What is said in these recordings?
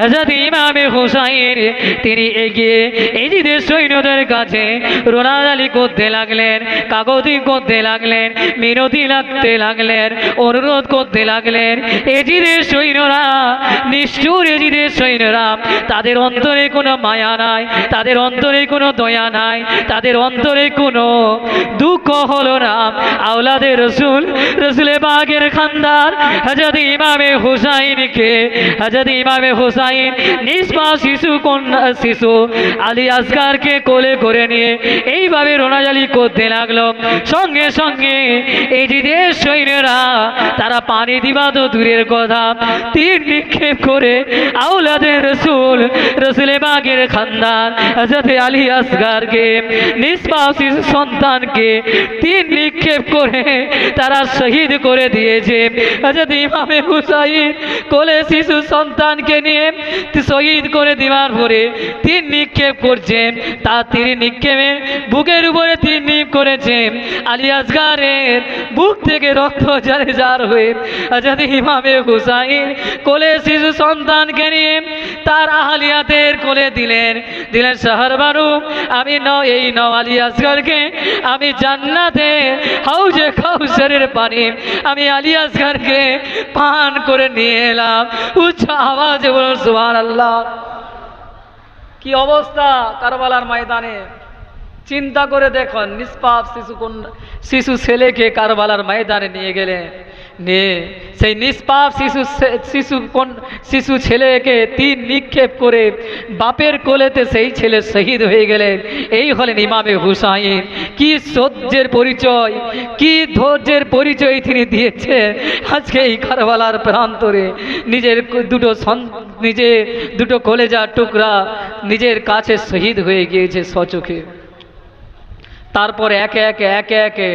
হজরত ইমামে হুসাইন, তিনি এগিয়ে এজিদের সৈন্যদের কাছে রোনাদালি করতে লাগলেন কাগজি করতে লাগলেন, মিনতি লাগতে লাগলেন, অনুরোধ করতে লাগলেন। এজিদের সৈন্যরা, নিষ্ঠুর এজিদের সৈন্যরা, তাদের অন্তরে কোনো মায়া নাই, তাদের অন্তরে কোনো দয়া নাই, তাদের অন্তরে কোনো দুঃখ হলো না। আওলাদের রসুল, রসুলে বাগের খান্দার হজরত ইমামে হুসাইনকে হজরত ইমামে হুসাইন নিষ্পা শিশু, কন্যা শিশু, আলী আসগারকে কোলে করে নিয়ে এইভাবে রোনাজালি করতে লাগল। সঙ্গে সঙ্গে এই সৈন্যরা, তারা পানি দিবা তো দূরের কথা। তীর নিক্ষেপ করে আউলাদের রসুল, রসুলে খানদান আসগারকে শিশু সন্তানকে তীর নিক্ষেপ করে তারা শহীদ করে দিয়েছে। হজরত হুসাইন কোলে শিশু সন্তানকে নিয়ে শহীদ করে দেওয়ার পরে তীর নিক্ষেপ করছেন তার তীর নিক্ষেপে বুকের উপরে তীর নিপ করেছেন। আলী আসগারের বুক থেকে রক্ত জারে জার হয়ে হজরত ইমামে হুসাইন কোলে শিশু সন্তানকে নিয়ে তার আহলিয়াতের কোলে দিলেন। দিলেন, শহর বারু, আমি ন এই ন আলী আসগরকে আমি জান্নাতে হাউজে কাউসারের পানি, আমি আলী আসগরকে পান করে নিয়ে এলাম। উচ্চ আওয়াজে সুবহান আল্লাহ কি অবস্থা কারবালার ময়দানে? চিন্তা করে দেখুন, নিষ্পাপ শিশু শিশু ছেলেকে কারবালার ময়দানে নিয়ে গেলেন নিয়ে সেই নিষ্পাপ শিশু শিশু কোন শিশু ছেলেকে তিন নিক্ষেপ করে বাপের কোলেতে সেই ছেলে শহীদ হয়ে গেলেন এই হলেন ইমামে হুসাইন। কি সহ্যের পরিচয়? কি ধৈর্যের পরিচয় তিনি দিয়েছেন আজকে এই কারবালার প্রান্তরে নিজের দুটো সন- নিজে দুটো কলেজার টুকরা নিজের কাছে শহীদ হয়ে গিয়েছে সচোখে তারপরে একে একে একে একে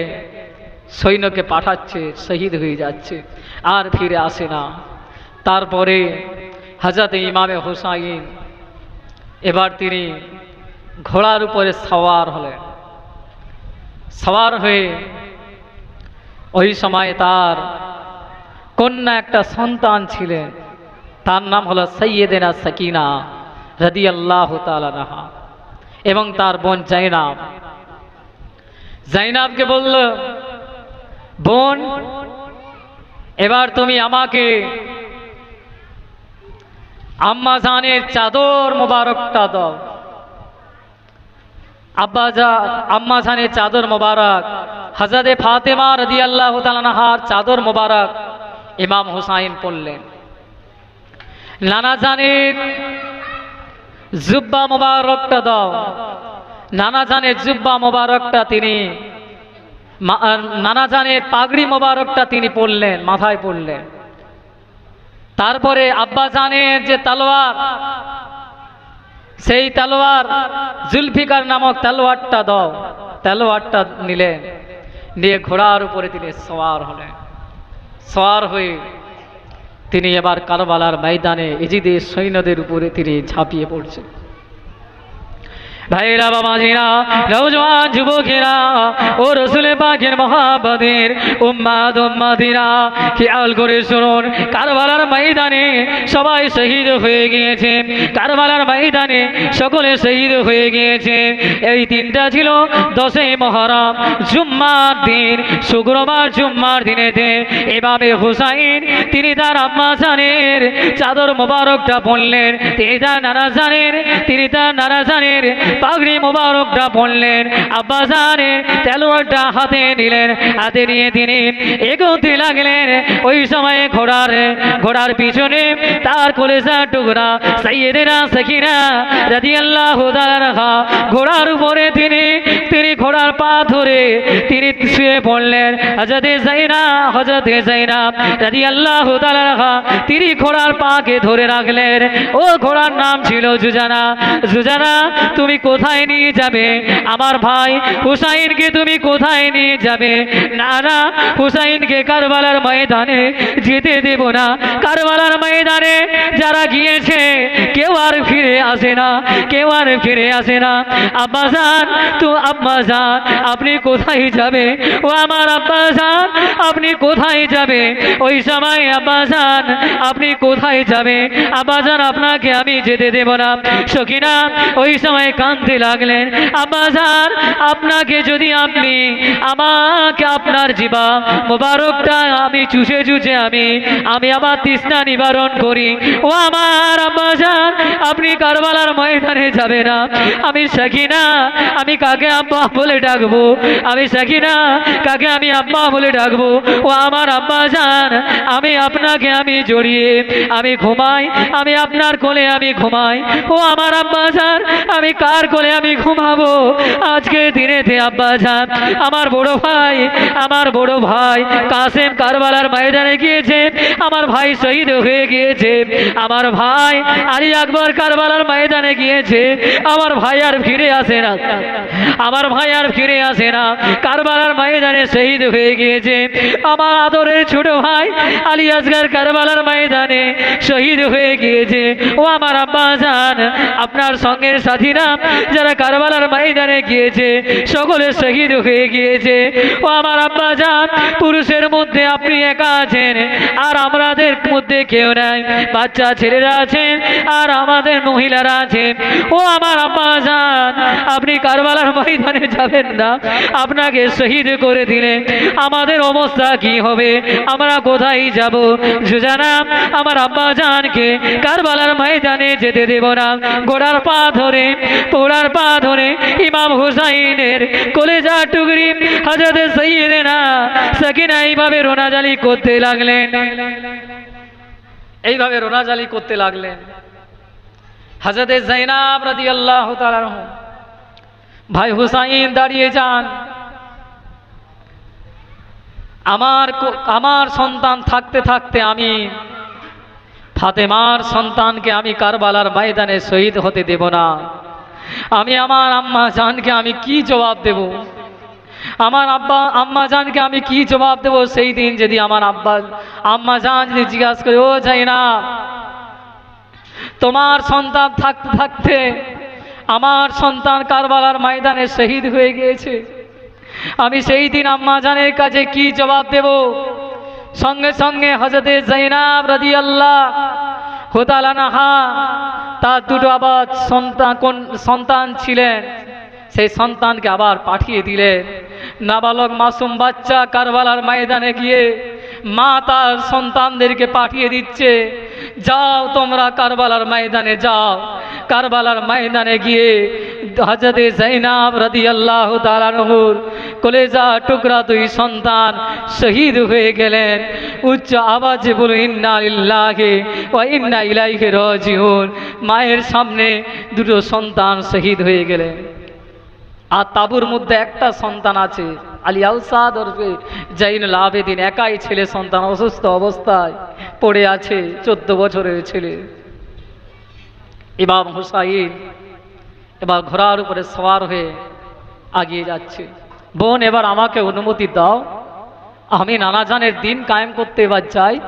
সৈন্যকে পাঠাচ্ছে, শহীদ হয়ে যাচ্ছে, আর ফিরে আসে না। তারপরে হাজরত ইমামে হুসাইন, এবার তিনি ঘোড়ার উপরে সওয়ার হলেন। সওয়ার হয়ে ওই সময় তার কন্যা একটা সন্তান ছিলেন। তার নাম হলো সৈয়দেনা সাকিনা রদি আল্লাহ তালাহা এবং তার বোন জাইনাব। জাইনাবকে বলল, বোন, এবার তুমি আমাকে আম্মা জানের চাদর মোবারকটা দাও। আব্বা যা আম্মা জানের চাদর মোবারক হাজারে ফাতেমা রদি আল্লাহ তালাহার চাদর মোবারক ইমাম হুসাইন পড়লেন। নানা জানের জুব্বা মোবারকটা দাও। নানা জানের জুব্বা মোবারকটা তিনি নানা জানের পাগড়ি মোবারকটা তিনি পড়লেন মাথায় পড়লেন তারপরে আব্বা জানের যে তালোয়ার, সেই তালোয়ার জুলফিকার নামক তালোয়ারটা দাও। তালোয়ারটা নিলেন, নিয়ে ঘোড়ার উপরে তিনি সওয়ার হলেন। সওয়ার হয়ে তিনি এবার কারবালার ময়দানে ইজিদের সৈন্যদের উপরে তিনি ঝাঁপিয়ে পড়ছেন। ভাইরা, বাবাজিরা নৌজওয়ান যুবকেরা ও রসুলে পাখের মহাবদের উম্মাদ উম্মাদিরা খেয়াল করে শুনুন, কারবালার ময়দানে সবাই শহীদ হয়ে গিয়েছে। কারবালার ময়দানে সকলে শহীদ হয়ে গিয়েছে। এই তিনটা ছিল দশই মহরম, জুম্মার দিন, শুক্রবার জুম্মার দিনেতে এভাবে হুসাইন, তিনি তার আম্মা জানের চাদর মোবারকটা বললেন তিনি তার নানা জানের, তিনি তার নানা জানের পাগড়ি মোবারকটা পড়লেন আব্বা জানের তেলোয়ারটা হাতে নিলেন, হাতে নিয়ে তিনি এগোতে লাগলেন। ওই সময়ে ঘোড়ার ঘোড়ার পিছনে তার কলেজা টুকরা সাইয়েদেরা সখিনা রাদিয়াল্লাহু তাআলা ঘোড়ার উপরে তিনি তিনি ঘোড়ার পা ধরে তিনি শুয়ে পড়লেন। হজরতে জাইনা হজরতে জাইনা রাদিয়াল্লাহু তাআলা তিনি ঘোড়ার পাকে ধরে রাখলেন। ও ঘোড়ার নাম ছিল জুজানা জুজানা তুমি কোথায় নিয়ে যাবে? আমার ভাই হুসাইনকে তুমি কোথায় নিয়ে যাবে? না না হুসাইনকে কারবালার ময়দানে যেতে দেব না। কারবালার ময়দানে যারা গিয়েছে, কেউ আর ফিরে আসে না, কেউ আর ফিরে আসে না। আব্বাজান তো আব্বাজান আপনি কোথায় যাবে? ও আমার আব্বাজান আপনি কোথায় যাবে? ওই সময় আব্বাজান আপনি কোথায় যাবে? আব্বাজান আপনাকে আমি যেতে দেব না। সখিনা ওই সময় কাঁদতে লাগলেন। আব্বাজান আপনাকে যদি আপনি আমাকে আপনার জীবা মোবারকটা আমি চুষে চুষে আমি আমি আমার তৃষ্ণা নিবারণ করি। ও আমার আব্বাজান আপনি কারবালার ময়দানে যাবে না। আমি সাকিনা, আমি কাকে আব্বা বলে ডাকবো? আমি সাকিনা, কাকে আমি আব্বা বলে ডাকবো? ও আমার আব্বাজান আমি আপনাকে আমি জড়িয়ে, আমি ঘুমাই, আমি আপনার কোলে আমি ঘুমাই। ও আমার আব্বাজান আমি কার কোলে আমি ঘুমাবো। আজকে দিনেতে আব্বাজান আমার বড় ভাই, আমার বড় ভাই কাসেম কারবালার ময়দানে গিয়েছে, আমার ভাই শহীদ হয়ে গিয়েছে, আমার ভাই আলী আকবর কারবালার ময়দানে গিয়েছে, আমার ভাই আর ফিরে আসে না, আমার ভাই আর ফিরে আসে না, কারবালার ময়দানে শহীদ হয়ে গিয়েছে, আমার আদরের ছোট ভাই আলী আসগর কারবালার ময়দানে শহীদ হয়ে গিয়েছে, ও আমার আব্বা জান আপনার সঙ্গের সাথীরা যারা কারবালার ময়দানে গিয়েছে, সকলে শহীদ হয়ে গিয়েছে। ও আমার আব্বা জান পুরুষের মধ্যে আপনি একা আছেন, আর আমাদের মধ্যে কেউ নাই। বাচ্চা ছেলেরা আছেন, আর আমাদের মহিলারা আছেন। ও আমার আব্বা জান আপনি কারবালার ময়দানে যাবেন না। আপনাকে শহীদ করে দিলে আমাদের অবস্থা কি হবে? আমরা কোথায় যাব? সুজানা, আমার আব্বা জানকে কারবালার ময়দানে যেতে দেব না। গোড়ার পা ধরে পোড়ার পা ধরে ইমাম হুসাইনের কলেজা টুকরি হজরত সৈয়দেনা সাকিনা এইভাবে রোনাজালি করতে লাগলেন। এইভাবে রোনাজালি করতে লাগলেন। হজরত জাইনাব রাদি আল্লাহ ভাই হুসাইন দাঁড়িয়ে যান। আমার আমার সন্তান থাকতে থাকতে আমি ফাতেমার সন্তানকে আমি কারবালার ময়দানে শহীদ হতে দেব না। আমি আমার আম্মা জানকে আমি কি জবাব দেব? আমার আব্বা, আম্মা জানকে আমি কি জবাব দেব সেই দিন যদি আমার আব্বা, আম্মা জান যদি জিজ্ঞাসা করে, ও যাই না তোমার সন্তান থাকতে থাকতে আমার সন্তান কারবালার ময়দানে শহীদ হয়ে গিয়েছে। আমি সেই দিন আম্মা জানের কাছে কি জবাব দেব? সঙ্গে সঙ্গে হজরতে জৈনাব রাদি আল্লাহ হোতালানাহা তার দুটো আবার সন্তান কোন সন্তান ছিলেন, সেই সন্তানকে আবার পাঠিয়ে দিলেন নাবালক মাসুম বাচ্চা কারবালার ময়দানে গিয়ে মা তার সন্তানদেরকে পাঠিয়ে দিচ্ছে, যাও তোমরা কারবালার ময়দানে যাও। কারবালার ময়দানে গিয়ে হজরতে জৈনাব রাদি আল্লাহ তালানহুর কলেজা টুকরা দুই সন্তান শহীদ হয়ে গেলেন। উচ্চ আওয়াজে বলুন, ইন্না ইল্লাহে ও ইন্না ইলাইহে রাজিউন। মায়ের সামনে দুটো সন্তান শহীদ হয়ে গেলেন। আর তাবুর মধ্যে একটা সন্তান আছে, আলী আউসাদ ওরফে জাইনুল আবেদিন। একাই ছেলে, সন্তান অসুস্থ অবস্থায় পড়ে আছে, চোদ্দ বছরের ছেলে। ইমাম হুসাইন এবার ঘোড়ার উপরে সওয়ার হয়ে আগিয়ে যাচ্ছে। বোন, এবার আমাকে অনুমতি দাও। আমি নানাজানের দিন কায়েম করতে এবার যাই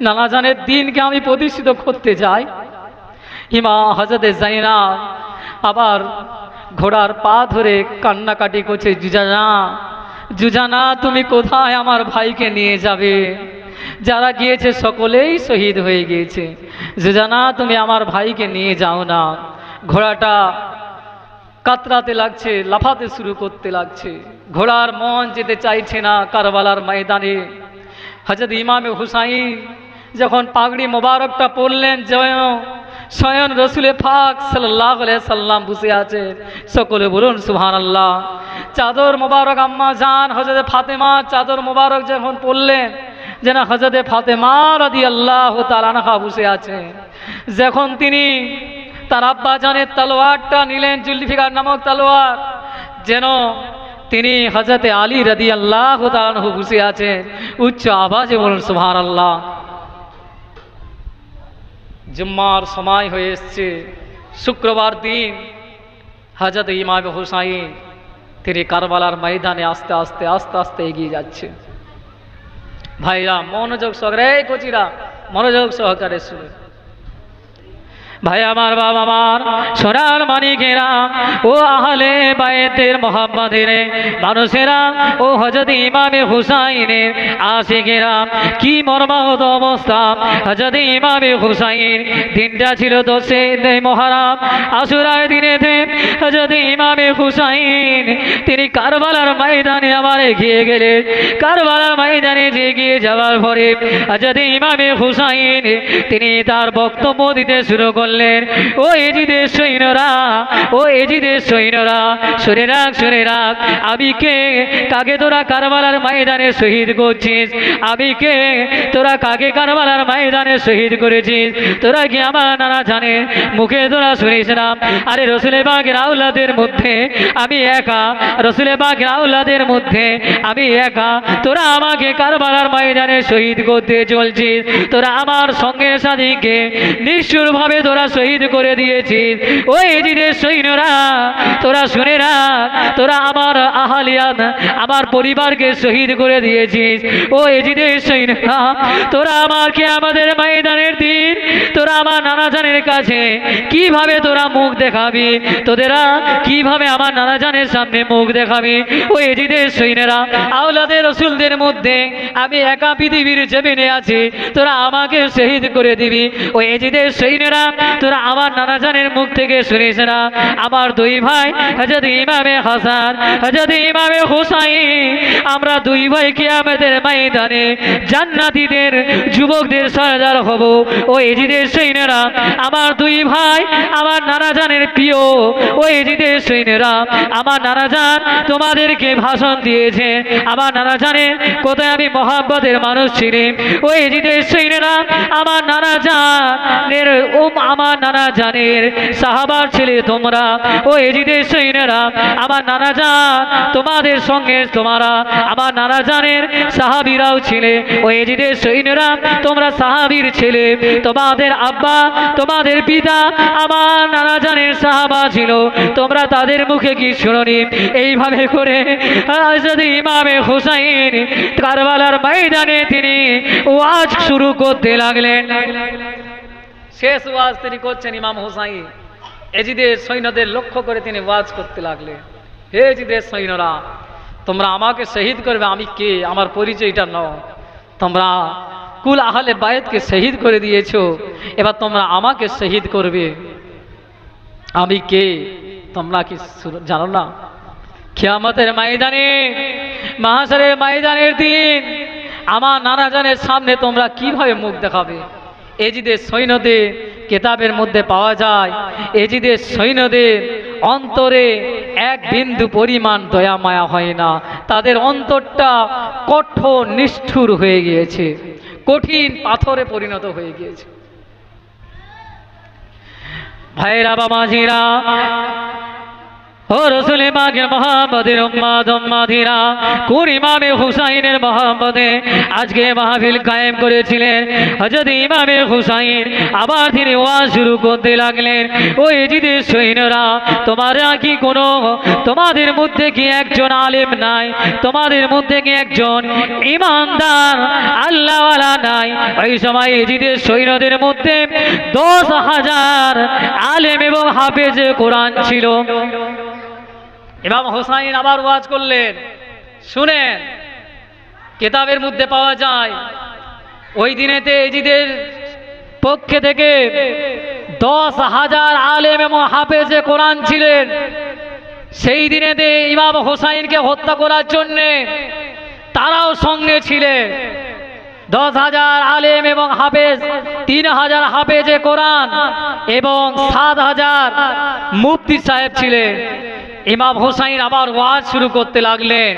নানাজানের দিনকে আমি প্রতিষ্ঠিত করতে যাই হিমা হজরতে জাইনা আবার ঘোড়ার পা ধরে কান্নাকাটি করছে, জুজানা জুজানা, তুমি কোথায় আমার ভাইকে নিয়ে যাবে? যারা গিয়েছে সকলেই শহীদ হয়ে গিয়েছে। জুজানা, তুমি আমার ভাইকে নিয়ে যাও না। ঘোড়াটা কাতরাতে লাগছে, লাফাতে শুরু করতে লাগছে। ঘোড়ার মন যেতে চাইছে না কারবালার ময়দানে। হজরত ইমামে হুসাইন যখন পাগড়ি মোবারকটা পরলেন যেন স্বয়ং রসুলে ফাক সাল্লাহ সাল্লাম বসে আছে। সকলে বলুন সুহান আল্লাহ চাদর মোবারক আম্মা জান হজরত ফাতেমা চাদর মোবারক যখন পরলেন, যেন হজরতে ফাতেমা রাদি আল্লাহ তালানহা বসে আছে যখন তিনি তার আব্বা জানের তলোয়ারটা নিলেন জুলফিকার নামক তলোয়ার। যেন তিনি হজরতে আলী রাদি আল্লাহ তালানহু বসে আছেন। উচ্চ আওয়াজে বলুন সুভান আল্লাহ জুম্মার সময় হয়ে এসছে। শুক্রবার দিন হজরত ইমাম হুসাইন তিনি কারবালার ময়দানে আস্তে আস্তে আস্তে আস্তে এগিয়ে যাচ্ছে। ভাইরা, মনোযোগ সহকারে কচিরা, মনোযোগ সহকারে শুনে ভাই, আমার বাবা আমার সোনার মানিকেরা, ও আহলে বায়েতের মোহাম্মদের মানুষেরা, ও হজরত ইমামে হুসাইনের আশিকেরা, কি মর্মাহত অবস্থা। হজরত ইমামে হুসাইন, দিনটা ছিল দোষে মহারাম আসুরার দিনেতে হজরত ইমামে হুসাইন, তিনি কারবালার ময়দানে আমার এগিয়ে গেলেন। কারবালার ময়দানে যে গিয়ে যাওয়ার পরে হজরত ইমামে হুসাইন, তিনি তার বক্তব্য দিতে শুরু করলেন। ও এজিদের সৈন্যরা, ও এজিদের সৈন্যরা, শুনে রাখ শুনে রাখ, আমি কে? কাকে তোরা কারবালার ময়দানে শহীদ করছিস? আমি কে? তোরা কাকে কারবালার ময়দানে শহীদ করেছিস? তোরা কি আমার নানা জানে? মুখে তোরা শুনিস না আরে রসুলে বাগের আউলাদের মধ্যে আমি একা, রসুলে বাগের আউলাদের মধ্যে আমি একা। তোরা আমাকে কারবালার ময়দানে শহীদ করতে চলছিস, তোরা আমার সঙ্গে সাথীকে নিষ্ঠুরভাবে তোরা শহীদ করে দিয়েছিস। ওই এজিদের সৈন্যরা, তোরা শুনে রাখ, তোরা আমার আহালিয়ান, আমার পরিবারকে শহীদ করে দিয়েছিস। ও এজিদের সৈন্যরা, তোরা আমাকে আমাদের ময়দানের দিন, তোরা আমার নানাজানের কাছে কীভাবে তোরা মুখ দেখাবি? তোদেরা কীভাবে আমার নানাজানের সামনে মুখ দেখাবি? ও এজিদের সৈন্যরা আওলাদের রসুলদের মধ্যে আমি একা পৃথিবীর জমিনে আছি, তোরা আমাকে শহীদ করে দিবি। ও এজিদের সৈন্যরা তোরা আমার নানাজানের মুখ থেকে শুনিস না। আমার দুই ভাই হজরত ইমামে হাসান হজরত ইমামে হুসাইন। আমরা দুই ভাইকে আমাদের ময়দানে জান্নাতীদের, যুবকদের সরদার হব। ও এজিদের সৈন্যরা, আমার দুই ভাই, আমার নানাজানের প্রিয়। ও এজিদের সৈন্যরা, আমার নানাজান তোমাদেরকে ভাষণ দিয়েছে। আমার নানাজানের কোথায় আমি মহাব্বতের মানুষ ছিলাম? ও এজিদের সৈন্যরা, আমার নানাজানের ও আমার নানা জানের সাহাবার ছেলে তোমরা, ও এজিদের সৈন্যরা, আমার নানাজান তোমাদের সঙ্গে তোমরা, আমার নানাজানের সাহাবিরাও ছিলে, ও এজিদের সৈন্যরা, তোমরা সাহাবির ছেলে, তোমাদের আব্বা, তোমাদের পিতা, আমার নানাজানের সাহাবা ছিল, তোমরা তাদের মুখে কি শুনি এইভাবে করে যদি ইমামে হুসাইন কারবালার ময়দানে তিনি ওয়াজ শুরু করতে লাগলেন। শেষ ওয়াজ তিনি করছেন ইমাম হুসাইন। এজিদের সৈন্যদের লক্ষ্য করে তিনি ওয়াজ করতে লাগলে হে এজিদের সৈন্যরা, তোমরা আমাকে শহীদ করবে, আমি কে? আমার পরিচয়টা নাও। তোমরা কুল আহলে বায়েতকে শহীদ করে দিয়েছ, এবার তোমরা আমাকে শহীদ করবে। আমি কে? তোমরা কি জানো না? খেয়ামতের ময়দানে মাহাসারের ময়দানের দিন, আমার নানাজানের সামনে তোমরা কীভাবে মুখ দেখাবে? এজিদের সৈন্যদের কেতাবের মধ্যে পাওয়া যায়। এজিদের সৈন্যদের অন্তরে এক বিন্দু পরিমাণ দয়া মায়া হয় না। তাদের অন্তরটা কঠোর, নিষ্ঠুর হয়ে গিয়েছে। কঠিন পাথরে পরিণত হয়ে গিয়েছে। ভাইরা বাবাজিরা ও রসুল পাকের মোহাম্মদের উম্মাদ, উম্মাদিরা কোন ইমামে হুসাইনের মোহাম্মদে আজকে মাহফিল কায়েম করেছিলেন। হজরত ইমামে হুসাইন আবার তিনি ওয়াজ শুরু করতে লাগলেন। ও এজিদের সৈন্যরা, তোমরা কি কোনো, তোমাদের মধ্যে কি একজন আলেম নাই? তোমাদের মধ্যে কি একজন ইমানদার, আল্লাহওয়ালা নাই? ওই সময় এজিদের সৈন্যদের মধ্যে দশ হাজার আলেম এবং হাফেজ কোরআন ছিল। ইমাম হোসাইন আবার ওয়াজ করলেন। শুনেন, কেতাবের মধ্যে পাওয়া যায়, ওই দিনেতে এজিদের পক্ষে থেকে দশ হাজার আলেম এবং হাফেজে কোরআন ছিলেন। সেই দিনেতে ইমাম হোসাইনকে হত্যা করার জন্যে তারাও সঙ্গে ছিলেন। দশ হাজার আলেম এবং হাফেজ, তিন হাজার হাফেজে কোরআন এবং সাত হাজার মুফতি সাহেব ছিলেন। ইমাম হোসাইন আবার ওয়াজ শুরু করতে লাগলেন।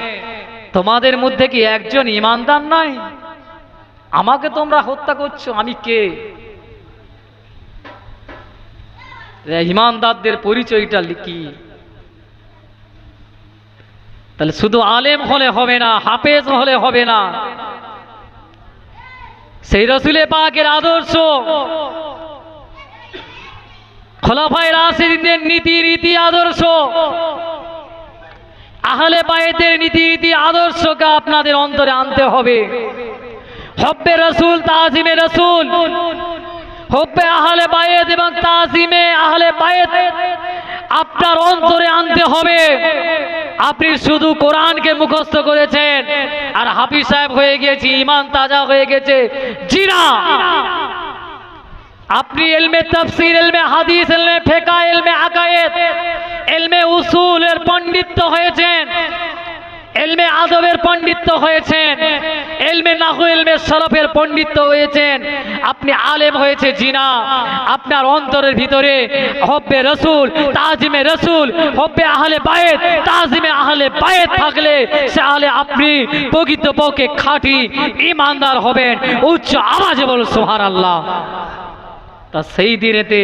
তোমাদের মধ্যে কি একজন ইমানদার নাই? আমাকে তোমরা হত্যা করছ, আমি কে? ইমানদারদের পরিচয়টা লিখি তাহলে শুধু আলেম হলে হবে না, হাফেজ হলে হবে না। সেই রসুলে পাকের আদর্শ। খোলাফায় রাশিদের নীতি, রীতি, আদর্শ। আহলে পায়েদের নীতি, রীতি, আদর্শকে আপনাদের অন্তরে আনতে হবে। হব্বে রসুল, তাজিমে রসুল। হব্বে আহলে বায়েত এবং তাজিমে আহলে বায়েত আপনার অন্তরে আনতে হবে। আপনি শুধু কোরআনকে মুখস্থ করেছেন। আর হাফিজ সাহেব হয়ে গিয়েছি ইমান তাজা হয়ে গেছে। জিনা! আপনি এলমে তাফসির, এলমে হাদিস, এলমে ফেকা এলমে আকায়েত এলমে উসুলের পণ্ডিত্য হয়েছেন, এলমে আদবের পণ্ডিত্য হয়েছেন, এলমে নাহু, এলমে সরফের পণ্ডিত্য হয়েছেন। আপনি আলেম হয়েছে জিনা, আপনার অন্তরের ভিতরে হব্বে রসুল, তাজিমে রসুল, হব্বে আহলে বায়েত তাজিমে আহলে বায়েত থাকলে তাহলে আপনি প্রকৃত পক্ষে খাঁটি ইমানদার হবেন, উচ্চ আওয়াজে বল সোহার আল্লাহ তা সেই দিনেতে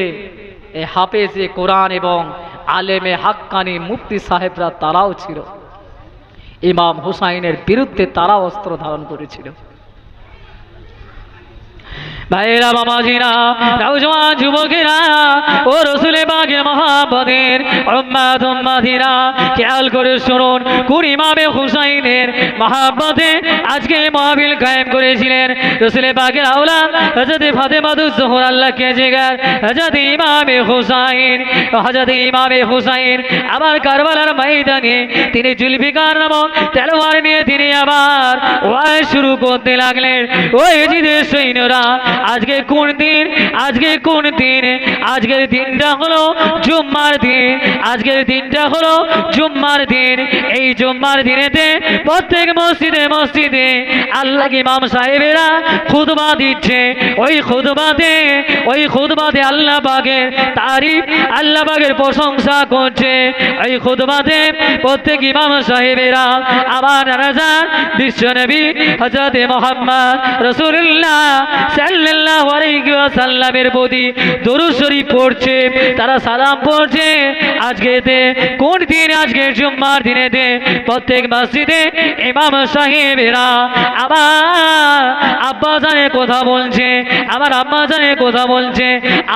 এই হাফেজে কোরআন এবং আলেমে হাক্কানি মুফতি সাহেবরা তারাও ছিল। ইমাম হুসাইনের বিরুদ্ধে তারা অস্ত্র ধারণ করেছিল। ভাইরা, বাবাজিরা নওজওয়ান যুবকেরা, ও রসুলে বাগের মহাপদের উম্মাদ খেয়াল করে শুনুন কোন ইমামে হুসাইনের মহাপদে আজকে এই মাহফিল কায়েম করেছিলেন রসুলে বাগের আওলাদ হযরত ফাতেমাতুজ জোহরা আল্লাহকে জিগার, হযরত ইমামে হুসাইন, হযরত ইমামে হুসাইন আবার কারবালার ময়দানে তিনি জুলফিকার নামক তেলোয়ার নিয়ে তিনি আবার ওয়াজ শুরু করতে লাগলেন। ওই জিদের সৈন্যরা আজকে কোন দিন? আজকে কোন দিন? আজকের দিনটা হলো জুম্মার দিন। আজকের দিনটা হলো জুম্মার দিন। এই জুম্মার দিনেতে প্রত্যেক মসজিদে মসজিদে আল্লাহ ইমাম সাহেবেরা খুদবা দিচ্ছে। ওই খুদবাতে ওই খুদবাতে আল্লাহ বাগের তারিফ, আল্লাহ বাগের প্রশংসা করছে। ওই খুদবাতে প্রত্যেক ইমাম সাহেবেরা আবার রাজার বিশ্বনবী হজরত মোহাম্মদ রসুল্লাহ সাল্লাল্লাহু প্রতি পড়ছে, তারা সালাম পড়ছে। কোন দিন? আজকে জুম্মার প্রত্যেক মসজিদে ইমাম সাহেবেরা আব্বা কথা বলছে আমার জানের কথা বলছে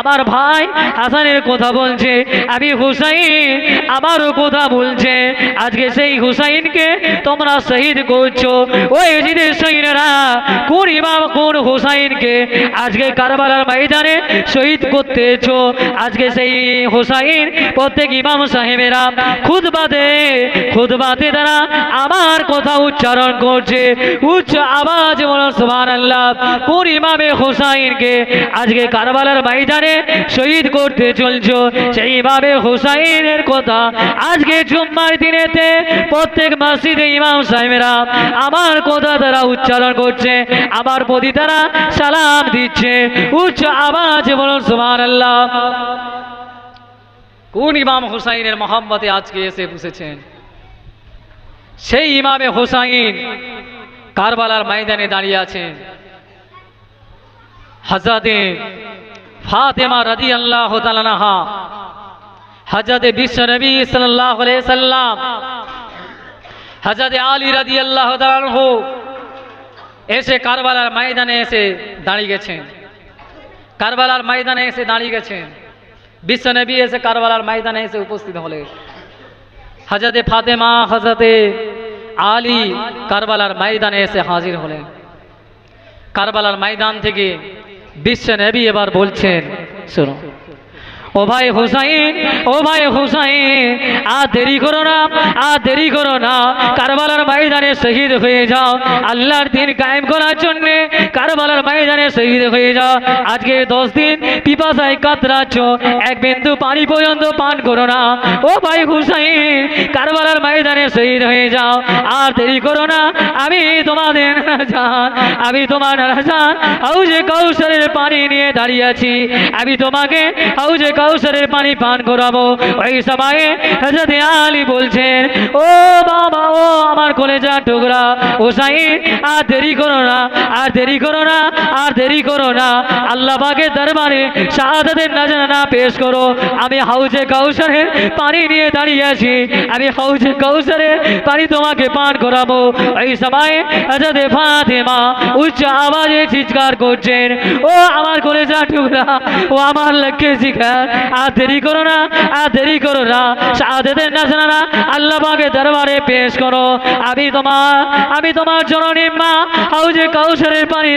আমার ভাই হাসানের কথা বলছে, আমি হুসাইন আমারও কথা বলছে। আজকে সেই হুসাইনকে তোমরা শহীদ করছ। ওই জিদের সৈন্যরা, কোন ইমাম, কোন হুসাইনকে আজকে কারবালার ময়দানে শহীদ করতেছো। আজকে সেই হুসাইন, প্রত্যেক ইমাম সাহেবেরা খুদ বাদে খুদ বাদে তারা আমার কথা উচ্চারণ করছে। উচ্চ আওয়াজ বলো আল্লাহ কোন ইমামে হুসাইনকে আজকে কারবালার ময়দানে শহীদ করতে চলছো? সেই ইমামে হুসাইনের কথা আজকে জুম্মার দিনেতে প্রত্যেক মসজিদে ইমাম সাহেবেরা আমার কথা তারা উচ্চারণ করছে। আমার প্রতি তারা সালাম দিচ্ছে। উচ্চ আওয়াজ বলুন সুবহান আল্লাহ কোন ইমাম হুসাইনের মোহাম্মতে আজকে এসে বসেছেন? সেই ইমামে হুসাইন কারবালার ময়দানে দাঁড়িয়ে আছেন। হাজাদে ফাতেমা রাদি আল্লাহ হাজাদে বিশ্ব নবী সাল্লাহ সাল্লাম হাজাদে আলী রাদি আল্লাহ তালানহু এসে কারবালার ময়দানে এসে দাঁড়িয়ে গেছেন। কারবালার ময়দানে এসে দাঁড়িয়ে গেছেন। বিশ্ব নবী এসে কারবালার ময়দানে এসে উপস্থিত হলেন। হাজরতে ফাতেমা হজরতে আলী কারবালার ময়দানে এসে হাজির হলেন। কারবালার ময়দান থেকে বিশ্ব নবী এবার বলছেন শোনো ও ভাই হুসাইন, ও ভাই হুসাইন, আর দেরি করো না, আর দেরি করো না। কারবালার ময়দানে শহীদ হয়ে যাও। আল্লাহর দিন কায়েম করার জন্য কারবালার ময়দানে শহীদ হয়ে যাও। আজকে দশ দিন পিপাসায় কাতরাচ্ছ। এক বিন্দু পানি পর্যন্ত পান করো না। ও ভাই হুসাইন, কারবালার ময়দানে শহীদ হয়ে যাও। আর দেরি করো না। আমি তোমাদের জান আমি তোমার রাজান। হাউজে কৌশলের পানি নিয়ে দাঁড়িয়ে আছি। আমি তোমাকে হাউজে কৌশলের পানি পান করাবো। ওই সময়ে হজরত আলী বলছেন, ও বাবা, ও আমার কলেজা টুকরা ও সাইন আর দেরি করো না, আর দেরি করো না, আর দেরি করো না। আল্লাহ পাকের দরবারে শাহাদাতের নাজরানা পেশ করো। আমি হাউজে কৌশলের পানি নিয়ে দাঁড়িয়ে আছি। আমি হাউজে কৌশলের পানি তোমাকে পান করাবো। এই সময় হজরত ফাতেমা উচ্চ আওয়াজে চিৎকার করছেন, ও আমার কলেজা টুকরা ও আমার লক্ষ্যে শিখা আর দেরি করো না, আর দেরি করো না। শাহাদাতের নাজরানা আল্লাহ পাকের দরবারে পেশ করো। আমি তোমার আমি তোমার জননী মা, হাউজে কাউসারের পানি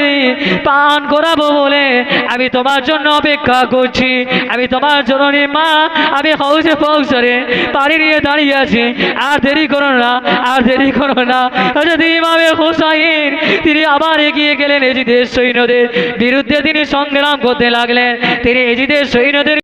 পান করাবো বলে আমি তোমার জন্য অপেক্ষা করছি। আমি তোমার জননী মা, আমি হাউজে কাউসারে পানি নিয়ে দাঁড়িয়ে আছি। আর দেরি করো না, আর দেরি করো না। যদি ইমামে হোসাইন, তিনি আবার এগিয়ে গেলেন এজিদের সৈন্যদের বিরুদ্ধে। তিনি সংগ্রাম করতে লাগলেন। তিনি এজিদের সৈন্যদের